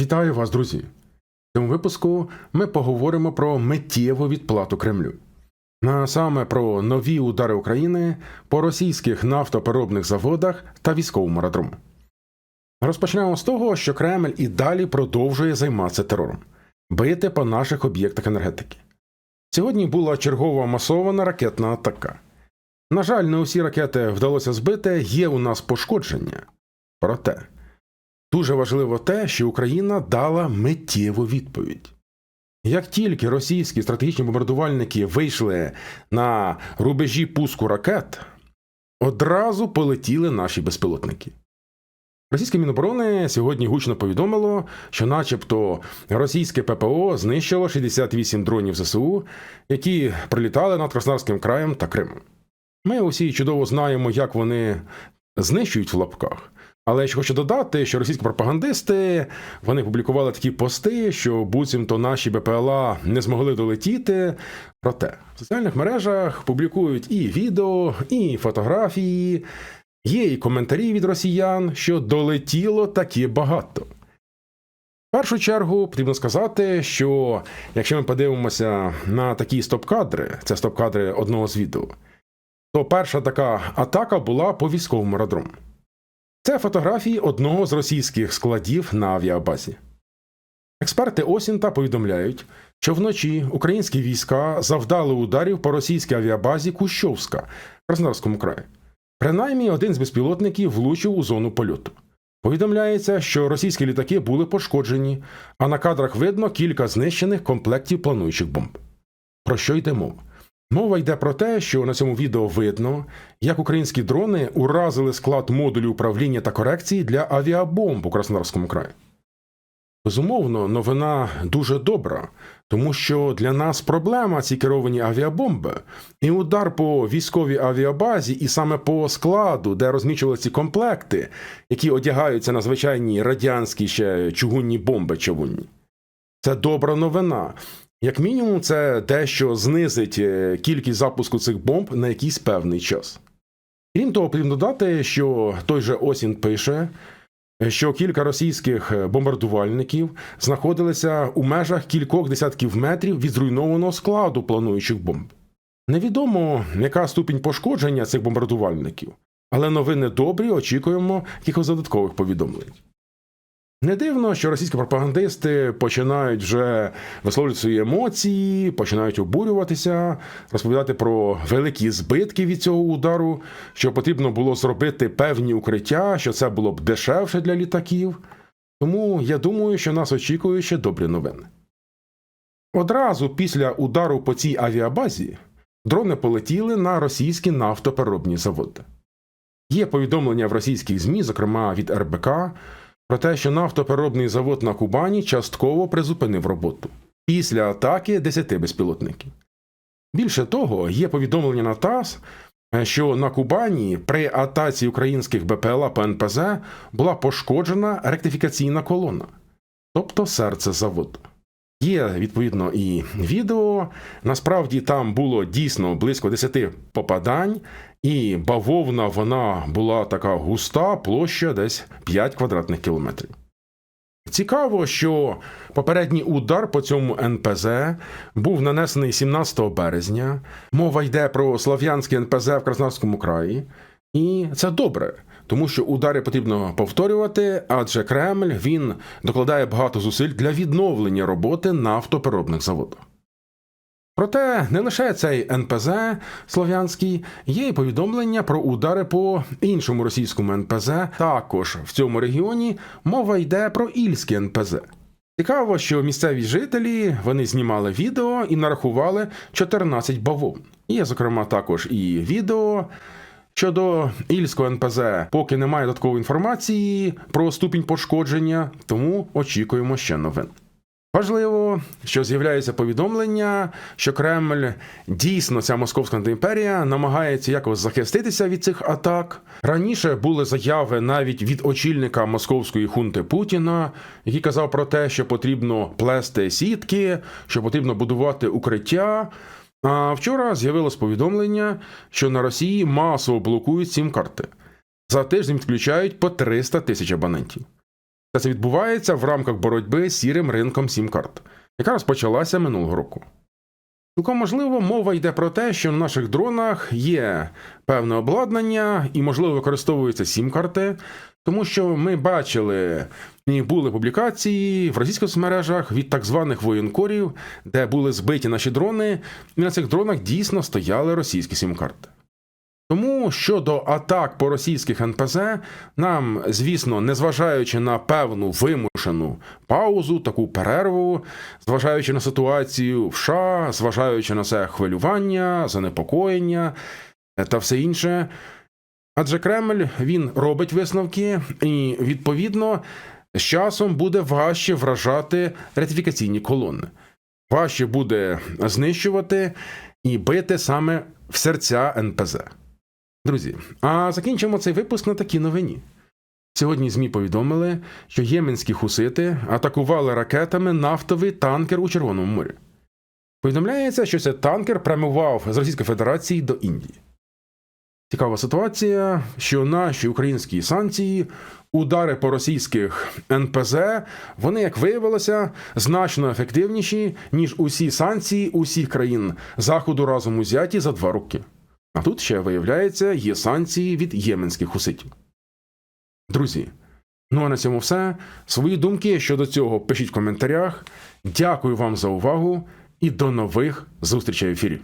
Вітаю вас, друзі! В цьому випуску ми поговоримо про миттєву відплату Кремлю. А саме про нові удари України по російських нафтопереробних заводах та військовому аеродрому. Розпочнемо з того, що Кремль і далі продовжує займатися терором, бити по наших об'єктах енергетики. Сьогодні була чергова масована ракетна атака. На жаль, не усі ракети вдалося збити, є у нас пошкодження. Проте. Дуже важливо те, що Україна дала миттєву відповідь. Як тільки російські стратегічні бомбардувальники вийшли на рубежі пуску ракет, одразу полетіли наші безпілотники. Російське Міноборони сьогодні гучно повідомило, що, начебто, російське ППО знищило 68 дронів ЗСУ, які прилітали над Краснодарським краєм та Кримом. Ми усі чудово знаємо, як вони знищують в лапках. Але я ще хочу додати, що російські пропагандисти вони публікували такі пости, що буцімто наші БПЛА не змогли долетіти. Проте в соціальних мережах публікують і відео, і фотографії, є і коментарі від росіян, що долетіло таки багато. В першу чергу потрібно сказати, що якщо ми подивимося на такі стоп-кадри, це стоп-кадри одного з відео, то перша така атака була по військовому аеродрому. Це фотографії одного з російських складів на авіабазі. Експерти Осінта повідомляють, що вночі українські війська завдали ударів по російській авіабазі Кущовська в Краснодарському краї. Принаймні один з безпілотників влучив у зону польоту. Повідомляється, що російські літаки були пошкоджені, а на кадрах видно кілька знищених комплектів плануючих бомб. Про що йде мова? Мова йде про те, що на цьому відео видно, як українські дрони уразили склад модулю управління та корекції для авіабомб у Краснодарському краї. Безумовно, новина дуже добра, тому що для нас проблема ці керовані авіабомби, і удар по військовій авіабазі, і саме по складу, де розміщували ці комплекти, які одягаються на звичайні радянські ще чугунні бомби чавунні. Це добра новина. Як мінімум, це дещо знизить е, кількість запуску цих бомб на якийсь певний час. Крім того, потрібно додати, що той же Осін пише, що кілька російських е, бомбардувальників знаходилися у межах кількох десятків метрів від зруйнованого складу плануючих бомб. Невідомо, яка ступінь пошкодження цих бомбардувальників, але новини добрі, очікуємо якихось додаткових повідомлень. Не дивно, що російські пропагандисти починають вже висловлювати свої емоції, починають обурюватися, розповідати про великі збитки від цього удару, що потрібно було зробити певні укриття, що це було б дешевше для літаків. Тому я думаю, що нас очікує ще добрі новини. Одразу після удару по цій авіабазі дрони полетіли на російські нафтопереробні заводи. Є повідомлення в російських ЗМІ, зокрема від РБК про те, що нафтопереробний завод на Кубані частково призупинив роботу після атаки 10 безпілотників. Більше того, є повідомлення на ТАСС, що на Кубані при атаці українських БПЛА по НПЗ була пошкоджена ректифікаційна колона, тобто серце заводу. Є відповідно і відео. Насправді там було дійсно близько 10 попадань, і бавовна вона була така густа, площа десь 5 квадратних кілометрів. Цікаво, що попередній удар по цьому НПЗ був нанесений 17 березня. Мова йде про Слов'янський НПЗ в Краснодарському краї, і це добре, тому що удари потрібно повторювати, адже Кремль він докладає багато зусиль для відновлення роботи нафтопереробних заводів. Проте не лише цей НПЗ слов'янський, є й повідомлення про удари по іншому російському НПЗ. Також в цьому регіоні мова йде про Ільське НПЗ. Цікаво, що місцеві жителі вони знімали відео і нарахували 14 бавовн. Є, зокрема, також і відео. Щодо Ільського НПЗ, поки немає додаткової інформації про ступінь пошкодження, тому очікуємо ще новин. Важливо, що з'являється повідомлення, що Кремль дійсно ця московська імперія намагається якось захиститися від цих атак. Раніше були заяви навіть від очільника московської хунти Путіна, який казав про те, що потрібно плести сітки, що потрібно будувати укриття. А вчора з'явилось повідомлення, що на Росії масово блокують сім карти. За тиждень відключають по 300 тисяч абонентів. Та це відбувається в рамках боротьби з сірим ринком сім-карт, яка розпочалася минулого року. Цілком можливо, мова йде про те, що на наших дронах є певне обладнання і, можливо, використовуються сім-карти, тому що ми бачили і були публікації в російських соцмережах від так званих воєнкорів, де були збиті наші дрони, і на цих дронах дійсно стояли російські сім-карти. Тому щодо атак по російських НПЗ, нам, звісно, незважаючи на певну вимушену паузу, таку перерву, зважаючи на ситуацію в США, зважаючи на це хвилювання, занепокоєння е, та все інше. Адже Кремль він робить висновки, і відповідно з часом буде важче вражати ратифікаційні колони. Важче буде знищувати і бити саме в серця НПЗ. Друзі, а закінчимо цей випуск на такій новині. Сьогодні ЗМІ повідомили, що єменські хусити атакували ракетами нафтовий танкер у Червоному морі. Повідомляється, що цей танкер прямував з Російської Федерації до Індії. Цікава ситуація, що наші українські санкції, удари по російських НПЗ, вони, як виявилося, значно ефективніші, ніж усі санкції усіх країн Заходу разом узяті за два роки. А тут ще виявляється, є санкції від єменських хуситів. Друзі, ну а на цьому все. Свої думки щодо цього пишіть в коментарях. Дякую вам за увагу і до нових зустрічей в ефірі.